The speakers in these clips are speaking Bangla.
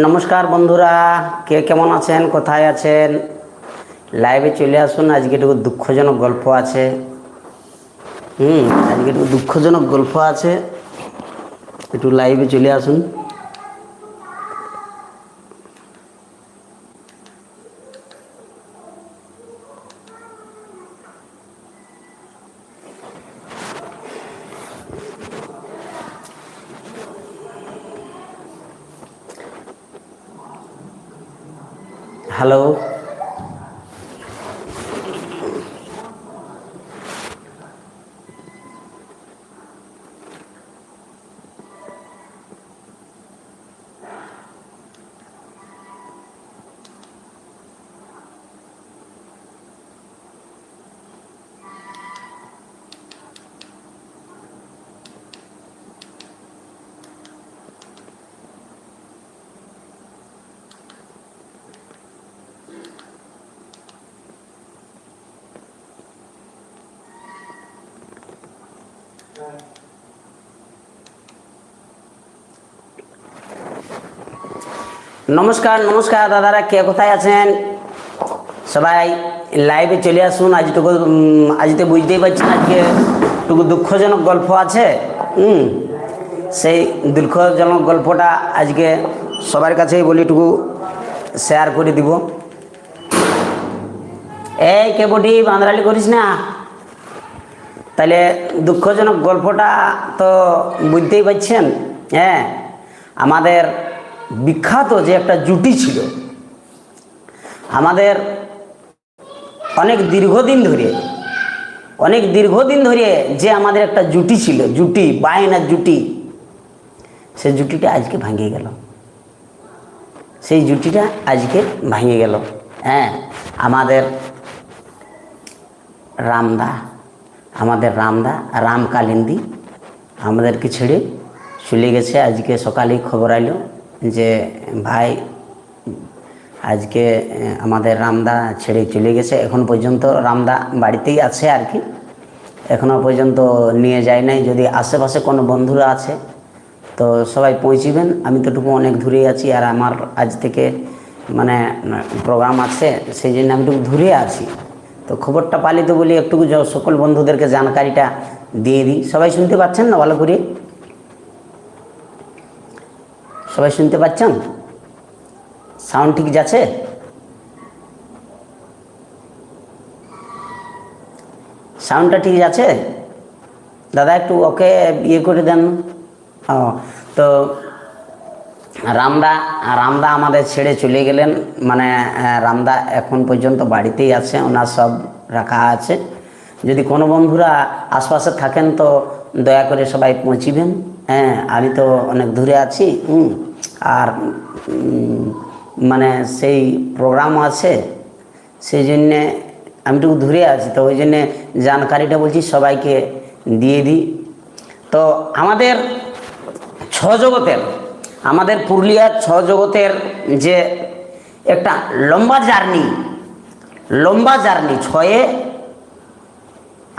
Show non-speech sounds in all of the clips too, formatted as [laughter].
নমস্কার বন্ধুরা, কে কেমন আছেন, কোথায় আছেন? লাইভে চলে আসুন, আজকে একটু দুঃখজনক গল্প আছে। হুম, আজকে একটু দুঃখজনক গল্প আছে। একটু লাইভে চলে আসুন। হ্যালো নমস্কার নমস্কার, দাদারা, কে কোথায় আছেন? সবাই লাইভে চলে আসুন। আজটুকু আজকে বুঝতেই পারছেন আজকে টুকু দুঃখজনক গল্প আছে। হুম, সেই দুঃখজনক গল্পটা আজকে সবার কাছেই বলি টুকু শেয়ার করে দিব। এই কে বটি, বাঁদরালি করিস না? তাহলে দুঃখজনক গল্পটা তো বুঝতেই পারছেন হ্যাঁ? আমাদের বিখ্যাত যে একটা জুটি ছিল। আমাদের অনেক দীর্ঘদিন ধরে, অনেক দীর্ঘদিন ধরে যে আমাদের একটা জুটি ছিল, জুটি, বায়নার জুটি, সে জুটিটা আজকে ভাঙে গেল। সেই জুটিটা আজকে ভাঙে গেল। হ্যাঁ আমাদের রামদা আমাদের রামদা রাম কালিন্দি আমাদেরকে ছেড়ে চলে গেছে। আজকে সকালেই খবর আইলো। যে, ভাই, আজকে আমাদের রামদা ছেড়ে চলে গেছে। এখন পর্যন্ত রামদা বাড়িতেই আছে আর কি। এখনও পর্যন্ত নিয়ে যায় নাই। যদি আশেপাশে কোনো বন্ধুরা আছে, তো সবাই পৌঁছিবেন। আমি তো টুকু অনেক দূরে আছি আর আমার আজ থেকে মানে প্রোগ্রাম আছে সেই জন্য আমি একটু দূরে আছি। তো খবরটা পালিত বলি একটু য- সকল বন্ধুদেরকে জানকারিটা দিয়ে দিই। সবাই শুনতে পাচ্ছেন না ভালো করে? সবাই শুনতে পাচ্ছেন? সাউন্ড ঠিক যাচ্ছে? সাউন্ডটা ঠিক আছে দাদা, একটু ওকে ইয়ে করে দেন। ও, তো রামদা রামদা আমাদের ছেড়ে চলে গেলেন। মানে রামদা এখন পর্যন্ত বাড়িতেই আছে, ওনার সব রাখা আছে। যদি কোনো বন্ধুরা আশপাশে থাকেন তো দয়া করে সবাই পৌঁছিবেন। হ্যাঁ আমি তো অনেক দূরে আছি, হুম, আর মানে সেই প্রোগ্রাম আছে, সেই জন্যে আমি একটু দূরে আছি, তো ওই জন্যে জানকারিটা বলছি সবাইকে দিয়ে দিই। তো আমাদের ছ জগতের আমাদের পুরুলিয়ার ছ জগতের যে একটা লম্বা জার্নি লম্বা জার্নি ছয়ে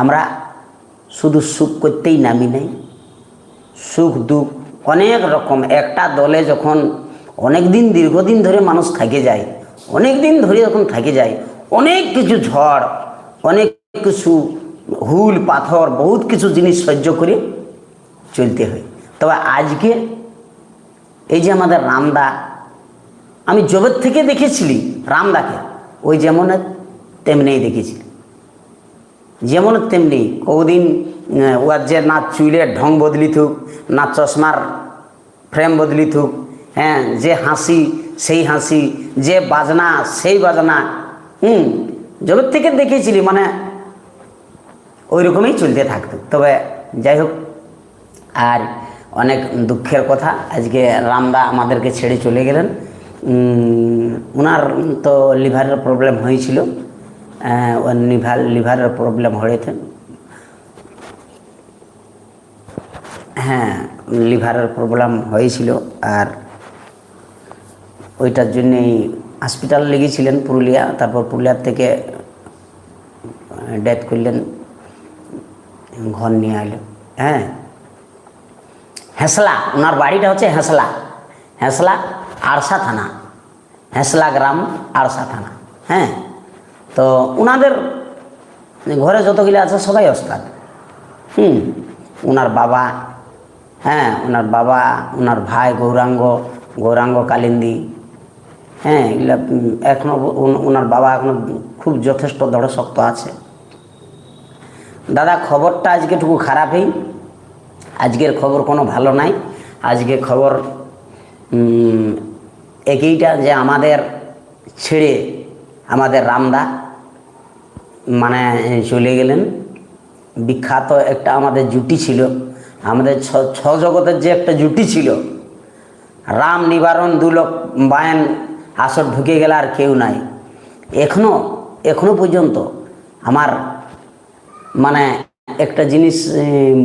আমরা শুধু সুখ করতেই নামি নাই। সুখ, দুঃখ, অনেক রকম। একটা দলে যখন অনেক দিন দীর্ঘদিন ধরে মানুষ থাকে যায় অনেক দিন ধরে যখন থাকে যায়, অনেক কিছু ঝড়, অনেক কিছু হুল, পাথর, বহুত কিছু জিনিস সহ্য করে চলতে হয়। তবে আজকে এই যে আমাদের রামদা, আমি জবের থেকে দেখেছিলি, রামদাকে, ওই যেমন তেমনিই দেখেছিলি। যেমন তেমনি কদিন ওর যে না চুলের ঢং বদলি থুক, না চশমার ফ্রেম বদলি থুক হ্যাঁ যে হাসি, সেই হাসি, যে বাজনা, সেই বাজনা, হুম, জগৎ থেকে দেখেছিলি মানে ওই রকমই চলতে থাকতো। তবে যাই হোক, আর অনেক দুঃখের কথা, আজকে রামদা আমাদেরকে ছেড়ে চলে গেলেন। ওনার তো লিভারের প্রবলেম হয়েছিল। লিভার লিভারের প্রবলেম হয়েছে। হ্যাঁ লিভারের প্রবলেম হয়েছিল আর ওইটার জন্যেই হসপিটাল লেগেছিলেন পুরুলিয়া। তারপর পুরুলিয়ার থেকে ডেথ করলেন, ঘর নিয়ে এলো। হ্যাঁ হেঁসলা, ওনার বাড়িটা হচ্ছে হেঁসলা। হেঁসলা আরসা থানা, হেঁসলা গ্রাম আরসা থানা। হ্যাঁ তো ওনাদের ঘরে যতগুলি আছে সবাই ওস্তাদ। হুম ওনার বাবা হ্যাঁ ওনার বাবা ওনার ভাই গৌরাঙ্গ গৌরাঙ্গ কালিন্দি হ্যাঁ এগুলো উম, এখনও ওনার বাবা এখনও খুব যথেষ্ট দৃঢ়শক্ত আছে। দাদা খবরটা আজকেটুকু খারাপই। আজকের খবর কোনো ভালো নাই। আজকে খবর একইটা যে আমাদের ছেড়ে আমাদের রামদা মানে চলে গেলেন। বিখ্যাত একটা আমাদের জুটি ছিল। আমাদের ছ জগতের যে একটা জুটি ছিল, রাম নিবারণ দুলক বায়ন আসর ঢুকে গেলে আর কেউ নাই। এখনও এখনও পর্যন্ত আমার মানে একটা জিনিস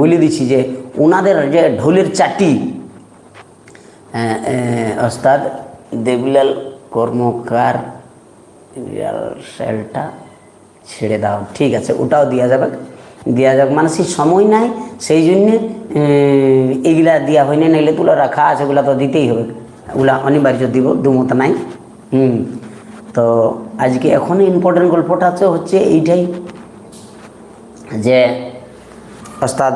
বলে দিচ্ছি যে ওনাদের যে ঢোলের চাটি ওস্তাদ দেবিলাল কর্মকার সেলটা ছেড়ে দাও, ঠিক আছে, ওটাও দেওয়া যাবে। দেওয়া যাবে মানে সেই সময় নাই, সেই জন্যে এগুলা দেওয়া হয়নি, নাইলে তুলো রাখা আছে, ওগুলা তো দিতেই হবে। ওগুলা অনিবার্য দিব, দুমত নাই। হুম, তো আজকে এখন ইম্পর্টেন্ট গল্পটা তো হচ্ছে এইটাই যে, ওস্তাদ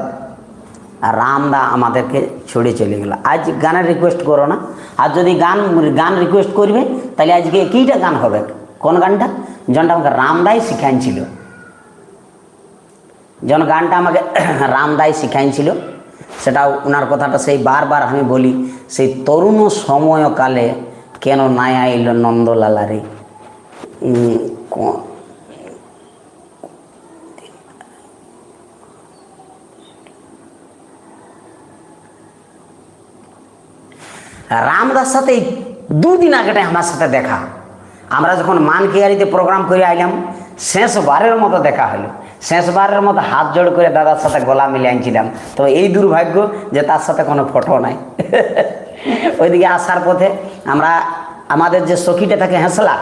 রামদা আমাদেরকে ছড়ে চলে গেল। আজ গানের রিকোয়েস্ট করো না। আর যদি গান গান রিকোয়েস্ট করবে, তাহলে আজকে কীটা গান হবে? কোন গানটা? যেটা আমাকে রামদাই শিখাইছিল যখন গানটা আমাকে [clears throat] রামদাই শিখাইছিল সেটা ওনার কথাটা সেই বারবার আমি বলি, সেই তরুণ সময়কালে কেন নাই আইল নন্দলালারে রামদার সাথে দুদিন আগেটাই আমার সাথে দেখা। আমরা যখন মান কেয়ারিতে প্রোগ্রাম করে আইলাম, শেষবারের মতো দেখা হলো। শেষবারের মতো হাত জোড় করে দাদার সাথে গলা মিলে আনছিলাম। তো এই দুর্ভাগ্য যে তার সাথে কোনো ফটো নাই। [laughs] ওইদিকে আসার পথে আমরা, আমাদের যে সখীটা থাকে হেঁসলা,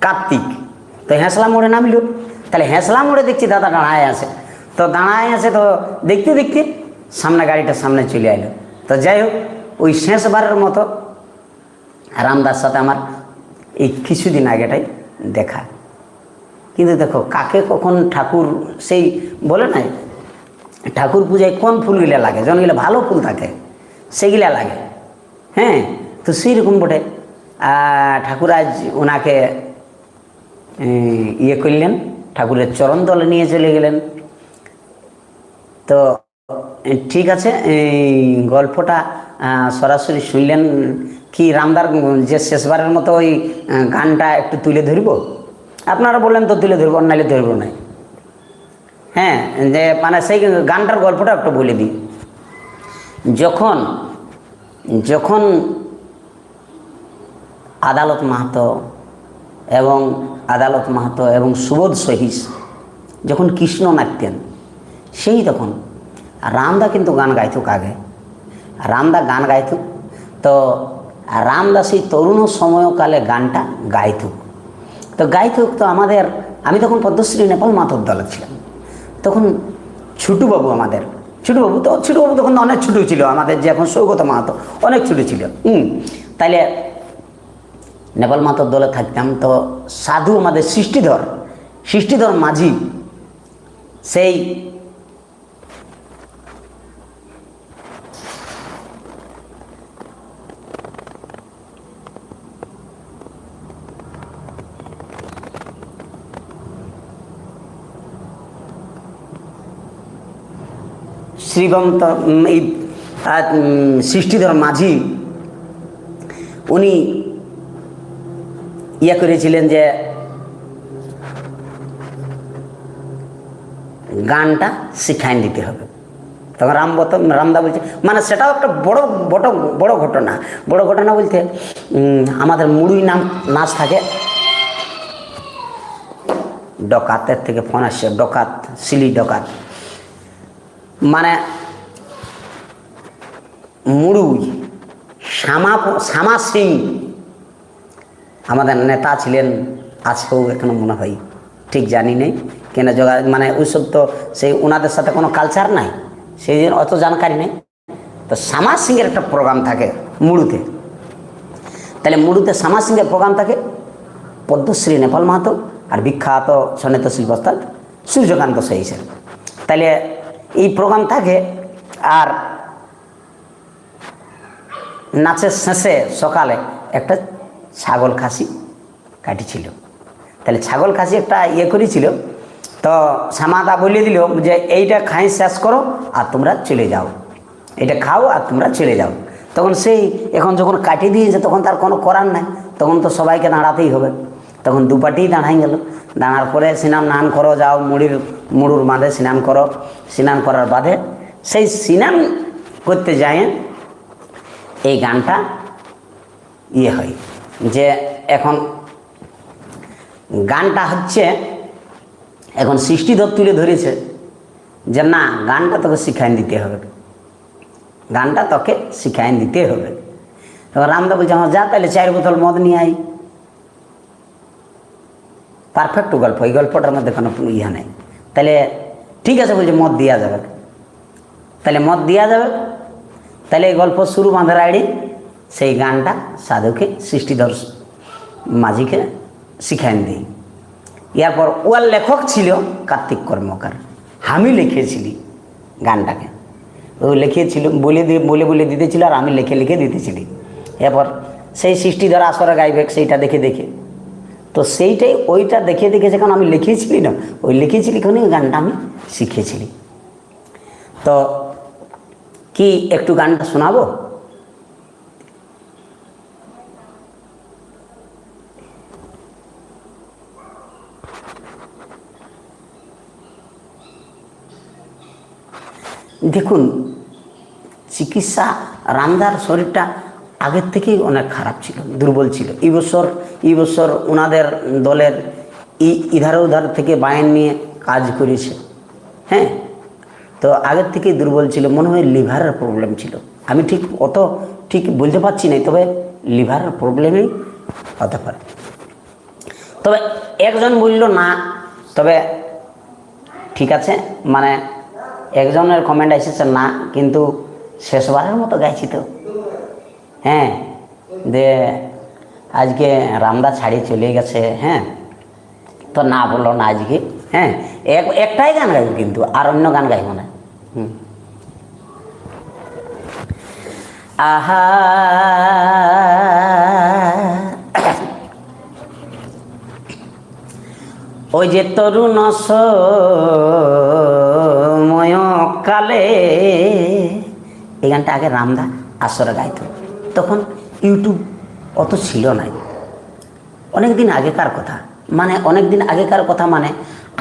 কার্তিক। তো হেঁসলা মোড়ে নামিল। তাহলে হেঁসলা মোড়ে দেখছি দাদা দাঁড়ায় আছে। তো দাঁড়ায় আছে তো দেখতে দেখতে সামনে গাড়িটা সামনে চলে আইলো। তো যাই হোক, ওই শেষবারের মতো রামদার সাথে আমার এই কিছুদিন আগেটাই দেখা। কিন্তু দেখো, কাকে কখন ঠাকুর সেই বলে নাই? ঠাকুর পূজায় কোন ফুলগুলা লাগে? যখনগুলো ভালো ফুল থাকে সেগুলা লাগে। হ্যাঁ তো সেই রকম বটে ঠাকুর আজ ওনাকে ইয়ে করলেন, ঠাকুরের চরণ দলে নিয়ে চলে গেলেন। তো, ঠিক আছে, এই গল্পটা সরাসরি শুনলেন কি রামদার যে শেষবারের মতো ওই গানটা একটু তুলে ধরব? আপনারা বললেন তো তুলে ধরবো নাহলে ধরবো না। হ্যাঁ যে মানে সেই গানটার গল্পটা একটু বলে দিই। যখন যখন আদালত মাহাতো এবং আদালত মাহাতো এবং সুবোধ সহিস যখন কৃষ্ণ নাচতেন, সেই তখন রামদা কিন্তু গান গাইতুক আগে রামদা গান গাইতুক তো রামদা সেই তরুণ সময়কালে গানটা গাইতুক। তো গাইতুক, তো আমাদের, আমি তখন পদ্মশ্রী নেপাল মাথর দলে ছিলাম। তখন ছুটুবাবু আমাদের, ছুটুবাবু তো, ছুটুবাবু তখন অনেক ছোটো ছিল, আমাদের যে এখন সৌগত মাহাতো, অনেক ছোটো ছিল। হুম তাইলে নেপাল মাতার দলে থাকতাম, তো সাধু আমাদের সৃষ্টিধর সৃষ্টিধর মাঝি, সেই শ্রীবন্ত উম, এই সৃষ্টিধর মাঝি উনি ইয়ে করেছিলেন যে গানটা শিখাই দিতে হবে। তখন রামবত রামদা বলছে মানে সেটাও একটা বড় বড় বড় ঘটনা। বড় ঘটনা বলতে আমাদের মুড়ি নাম নাচ থাকে। ডকাতের থেকে ফোন আসছে ডকাত সিলি ডকাত। মানে মুড়ুই, শ্যামা শ্যামা সিং আমাদের নেতা ছিলেন, আজকেও এখনও মনে হয়, ঠিক জানি নেই। কেন যোগা মানে ওইসব তো সেই ওনাদের সাথে কোনো কালচার নাই, সেই জন্য অত জানকারি নেই। তো শ্যামা সিংয়ের একটা প্রোগ্রাম থাকে মুড়ুতে। তাহলে মুড়ুতে শ্যামা সিংহের প্রোগ্রাম থাকে পদ্মশ্রী নেপাল মাহাতো আর বিখ্যাত সনেত শিল্পস্থান সূর্যকান্ত সহিসের। তাহলে প্রোগ্রাম থাকে আর নাচের শেষে সকালে একটা ছাগল খাসি কাটিছিল। তাহলে ছাগল খাসি একটা ইয়ে করেছিল। তো শ্যামাদা বলে দিল যে, এইটা খাই, শেষ করো আর তোমরা চলে যাও। এটা খাও আর তোমরা চলে যাও। তখন সেই এখন যখন কাটিয়ে দিয়েছে, তখন তার কোনো করার নাই। তখন তো সবাইকে দাঁড়াতেই হবে। তখন দুপাটি দাঁড়াই গেল। দাঁড়ার পরে স্নান নান করো, যাও মুড়ির, মুড়ুর বাঁধে স্নান করো। স্নান করার বাদে সেই স্নান করতে যায় এই গানটা ইয়ে হয় যে এখন গানটা হচ্ছে, এখন সৃষ্টিধর তুলে ধরেছে যে না, গানটা তোকে শিখাই দিতে হবে। গানটা তোকে শিখাই দিতে হবে। তখন রামদা বলছে আমার যা, তাহলে চার বোতল মদ নিয়ে আই পারফেক্ট গল্প, এই গল্পটার মধ্যে কোনো ইয়ে নেই। তাহলে ঠিক আছে বলছে, মদ দেওয়া যাবে। তাহলে মদ দেওয়া যাবে। তাহলে এই গল্প শুরু বাঁধার আইডি সেই গানটা সাধুকে, সৃষ্টিধর মাঝিকে শিখাইন দিই। এরপর ওয়ার লেখক ছিল কার্তিক কর্মকার। আমি লিখেছিলি গানটাকে। ও লিখেছিল, বলে দিয়ে বলে বলে দিতেছিল আর আমি লিখে লিখে দিতেছিলি। এরপর সেই সৃষ্টিধর আসরে গাইবে, সেইটা দেখে দেখে। তো সেইটাই ওইটা দেখে দেখে যখন আমি লিখেছিলি না, ওই লিখেছিলি ওই গানটা আমি শিখেছিলি। তো কি একটু গানটা শোনাবো? দেখুন, চিকিৎসা রামদার শরীরটা আগের থেকেই অনেক খারাপ ছিল, দুর্বল ছিল। এই বছর এই বছর ওনাদের দলের ইধারে উধার থেকে বায়ান নিয়ে কাজ করেছে। হ্যাঁ? তো আগের থেকেই দুর্বল ছিল, মনে হয় লিভারের প্রবলেম ছিল। আমি ঠিক অত ঠিক বলতে পারছি না তবে লিভারের প্রবলেমই হতে পারে। তবে একজন বলল, না, তবে ঠিক আছে। মানে একজনের কমেন্ট এসেছে না, কিন্তু শেষবারের মতো গাইছি তো। হ্যাঁ যে আজকে রামদা ছাড়িয়ে চলে গেছে হ্যাঁ? তো না বলল না আজকে হ্যাঁ? এক, একটাই গান গাইব কিন্তু, আর অন্য গান গাইব না। হুম। আহা। ওই যে তরুণ সময় কালে, এই গানটা আগে রামদা আসরে গাইতো। তখন ইউটিউব অত ছিল নাই অনেক দিন আগেকার কথা। মানে অনেক দিন আগেকার কথা মানে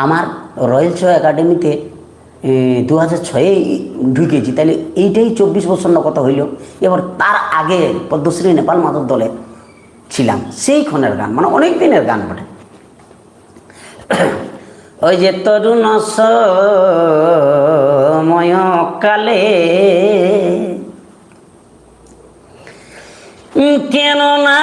আমার রয়্যাল শো একাডেমিতে দু হাজার ছয়ে ঢুকেছি। তাহলে এইটাই চব্বিশ বছর না কথা হইল। এবার তার আগে পদ্মশ্রী নেপাল মাদক দলে ছিলাম। সেই ক্ষণের গান মানে অনেক দিনের গান বটে। ওই যে তরুণ কালে কেন না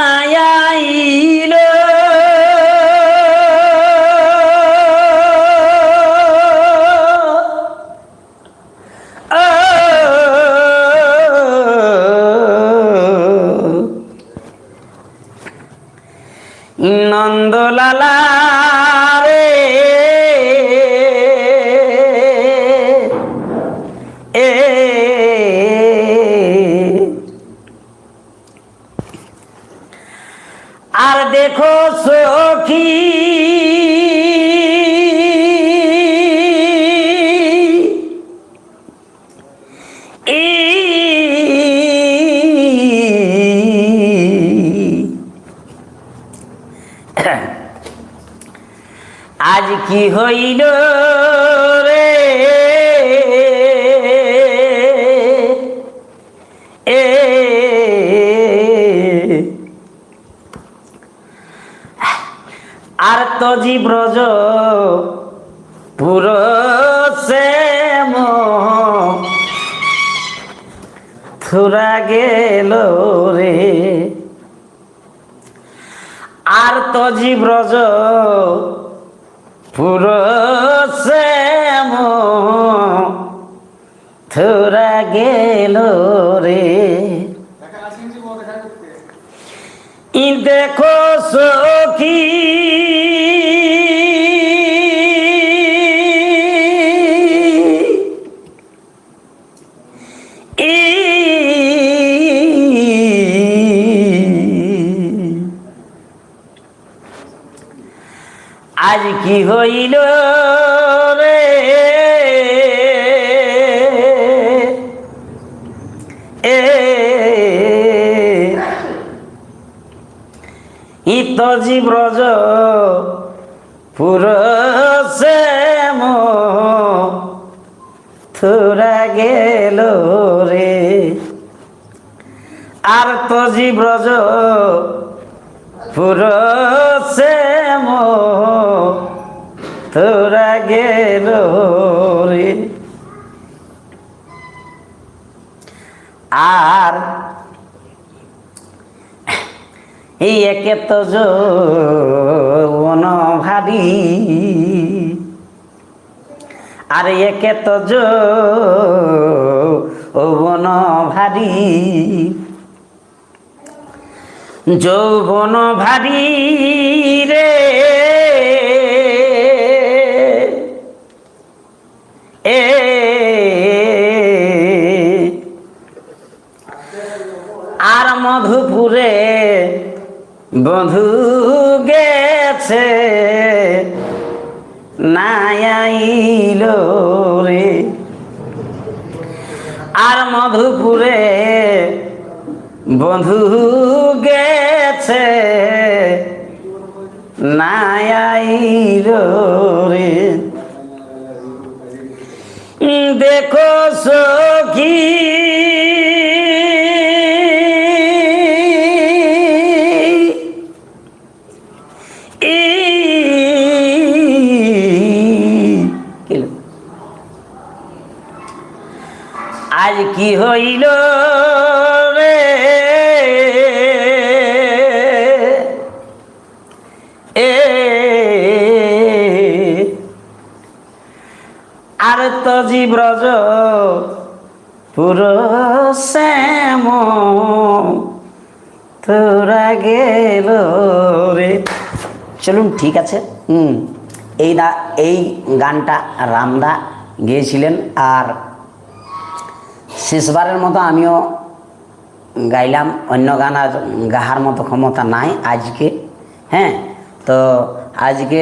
কি হইল রে? এ আর তো জীব্রজ পুরো সে থুরা গেল রে। আর তো জীব্রজ পুরো হইল রে। এ ইত জীব্রজ পুরসে থুরা গেল রে। আর তো জীব্রজ পুরসে তোরা গেল রে। আর এই একে তো যৌবন ভারী আর একে তো যৌবন ভারী যৌবন ভারী বধু গেছে নাইল রে। আর মধুপুরে বন্ধু গেছে নাইল রে। কি হইল রে? এ আর তো জীব্রজ পুরো শ্যাম তোরা গেল রে। চলুন, ঠিক আছে। হুম, এই দা এই গানটা রামদা গেয়েছিলেন আর শেষবারের মতো আমিও গাইলাম, অন্য গান আর গাহার মতো ক্ষমতা নাই আজকে হ্যাঁ? তো আজকে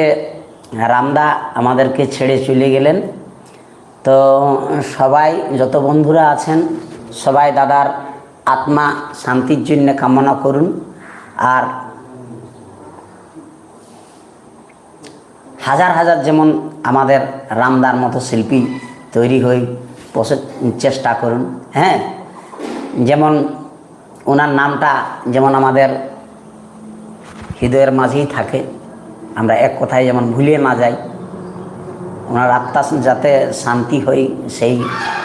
রামদা আমাদেরকে ছেড়ে চলে গেলেন। তো সবাই, যত বন্ধুরা আছেন, সবাই দাদার আত্মা শান্তির জন্য কামনা করুন। আর হাজার হাজার যেমন আমাদের রামদার মতো শিল্পী তৈরি হয়ে চেষ্টা করুন হ্যাঁ? যেমন ওনার নামটা যেমন আমাদের হৃদয়ের মাঝেই থাকে, আমরা এক কথায় যেমন ভুলে না যাই, ওনার আত্মা যাতে শান্তি হই, সেই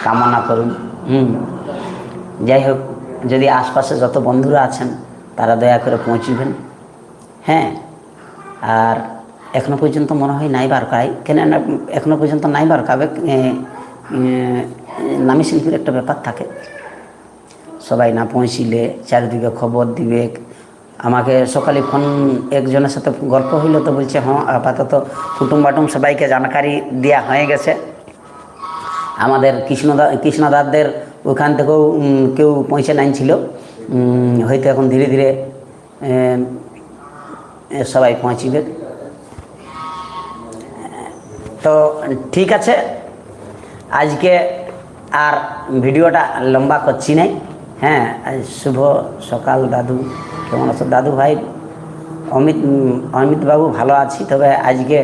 কামনা করুন, হুম? যাই হোক, যদি আশপাশে যত বন্ধুরা আছেন, তারা দয়া করে পৌঁছিবেন হ্যাঁ? আর এখনও পর্যন্ত মনে হয় নাই বার কেন না, এখনও পর্যন্ত নাই বার কাবে নামী শিল্পীর একটা ব্যাপার থাকে। সবাই না পৌঁছিলে, চারিদিকে খবর দিবে। আমাকে সকালে ফোন, একজনের সাথে গল্প হইল তো বলছে হ্যাঁ আপাতত কুটুম বাটুম সবাইকে জানকারি দেওয়া হয়ে গেছে। আমাদের কৃষ্ণদা, কৃষ্ণদাসদের ওখান থেকেও কেউ পৌঁছে নাই ছিল। হয়তো এখন ধীরে ধীরে সবাই পৌঁছিবে। তো ঠিক আছে আজকে আর ভিডিওটা লম্বা করছি নাই। হ্যাঁ আজ শুভ সকাল দাদু। কেমন আছো? দাদু ভাই অমিত উম, অমিত বাবু ভালো আছি তবে আজকে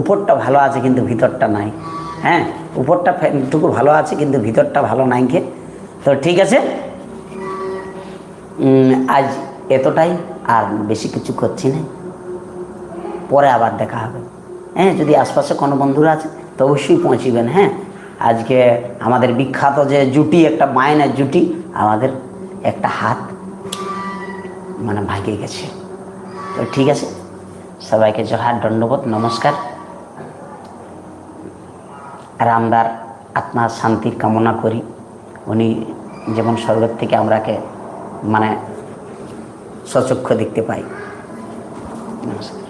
উপরটা ভালো আছে কিন্তু ভিতরটা নাই। হ্যাঁ উপরটা টুকু ভালো আছে কিন্তু ভিতরটা ভালো নাই কে? তো ঠিক আছে। আজ এতটাই আর বেশি কিছু করছি না পরে আবার দেখা হবে। হ্যাঁ যদি আশপাশে কোনো বন্ধুরা আছে তো অবশ্যই পৌঁছিবেন। হ্যাঁ আজকে আমাদের বিখ্যাত যে জুটি, একটা মায়নের জুটি, আমাদের একটা হাত মানে ভাগে গেছে। তো ঠিক আছে, সবাইকে জোহার, দণ্ডবোধ, নমস্কার। রামদার আত্মার শান্তির কামনা করি। উনি যেমন স্বর্গের থেকে আমরাকে মানে সচক্ষ দেখতে পাই। নমস্কার।